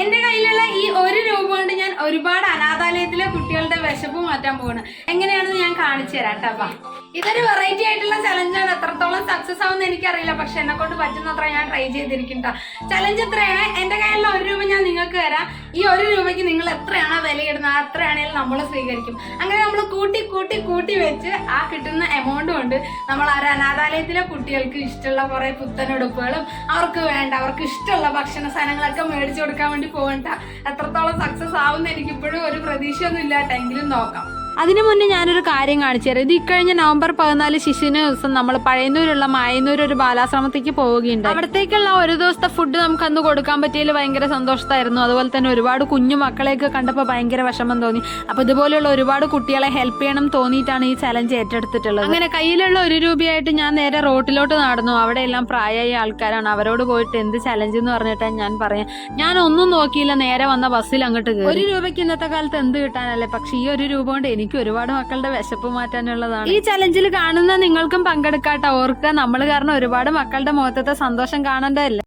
എന്റെ കയ്യിലുള്ള ഈ ഒരു രൂപ കൊണ്ട് ഞാൻ ഒരുപാട് അനാഥാലയത്തിലെ കുട്ടികളുടെ വിശപ്പ് മാറ്റാൻ പോവാണ്. എങ്ങനെയാണെന്ന് ഞാൻ കാണിച്ചു തരാം കേട്ടോ ഇതൊരു വെറൈറ്റി ആയിട്ടുള്ള ചലഞ്ചാണ് എത്രത്തോളം സക്സസ് ആവുമെന്ന് എനിക്കറിയില്ല. പക്ഷെ എന്നെ കൊണ്ട് പറ്റുന്നത്ര ഞാൻ ട്രൈ ചെയ്തിരിക്കും ചലഞ്ച് എത്രയാണ്? എന്റെ കയ്യിലുള്ള ഒരു രൂപ ഞാൻ നിങ്ങൾക്ക് തരാം. ഈ ഒരു രൂപയ്ക്ക് നിങ്ങൾ എത്രയാണോ വിലയിടുന്നത് അത്രയാണെങ്കിലും നമ്മൾ സ്വീകരിക്കും. അങ്ങനെ നമ്മൾ കൂട്ടി കൂട്ടി കൂട്ടി വെച്ച് ആ കിട്ടുന്ന എമൗണ്ട് കൊണ്ട് നമ്മൾ ആ അനാഥാലയത്തിലെ കുട്ടികൾക്ക് ഇഷ്ടമുള്ള കുറെ പുത്തനുടുപ്പുകളും അവർക്ക് വേണ്ട അവർക്ക് ഇഷ്ടമുള്ള ഭക്ഷണ സാധനങ്ങളൊക്കെ മേടിച്ചു കൊടുക്കാൻ വേണ്ടി പോകണ്ട. എത്രത്തോളം സക്സസ് ആവുമെന്ന് എനിക്കിപ്പോഴും ഒരു പ്രതീക്ഷയൊന്നും ഇല്ലാട്ടെങ്കിലും നോക്കാം. അതിനു മുന്നേ ഞാനൊരു കാര്യം കാണിച്ചു തരാം. ഇത് ഇക്കഴിഞ്ഞ നവംബർ പതിനാല് ശിശുവിന് ദിവസം നമ്മൾ പഴയന്നൂരുള്ള മായന്നൂർ ഒരു ബാലാശ്രമത്തേക്ക് പോവുകയുണ്ട് അവിടത്തേക്കുള്ള ഒരു ദിവസത്തെ ഫുഡ് നമുക്ക് അന്ന് കൊടുക്കാൻ പറ്റിയതിൽ ഭയങ്കര സന്തോഷത്തായിരുന്നു. അതുപോലെ തന്നെ ഒരുപാട് കുഞ്ഞു മക്കളെയൊക്കെ കണ്ടപ്പോൾ ഭയങ്കര വിഷമം തോന്നി. അപ്പൊ ഇതുപോലെയുള്ള ഒരുപാട് കുട്ടികളെ ഹെൽപ്പ് ചെയ്യണം തോന്നിയിട്ടാണ് ഈ ചലഞ്ച് ഏറ്റെടുത്തിട്ടുള്ളത്. അങ്ങനെ കയ്യിലുള്ള ഒരു രൂപയായിട്ട് ഞാൻ നേരെ റോട്ടിലോട്ട് നടന്നു. അവിടെ എല്ലാം പ്രായമായ ആൾക്കാരാണ്. അവരോട് പോയിട്ട് എന്ത് ചലഞ്ച് എന്ന് പറഞ്ഞിട്ടാണ് ഞാൻ പറയാം. ഞാൻ ഒന്നും നോക്കിയില്ല. നേരെ വന്ന ബസ്സിൽ അങ്ങോട്ട് ഒരു രൂപയ്ക്ക് ഇന്നത്തെ കാലത്ത് എന്ത് കിട്ടാനല്ലേ? പക്ഷെ ഈ ഒരു രൂപ കൊണ്ട് എനിക്ക് ഒരുപാട് മക്കളുടെ വിശപ്പ് മാറ്റാനുള്ളതാണ്. ഈ ചലഞ്ചിൽ കാണുന്ന നിങ്ങൾക്കും പങ്കെടുക്കാട്ടോ. ഓർക്കുക നമ്മൾ കാരണം ഒരുപാട് മക്കളുടെ മുഖത്തത്തെ സന്തോഷം കാണേണ്ടതല്ലേ?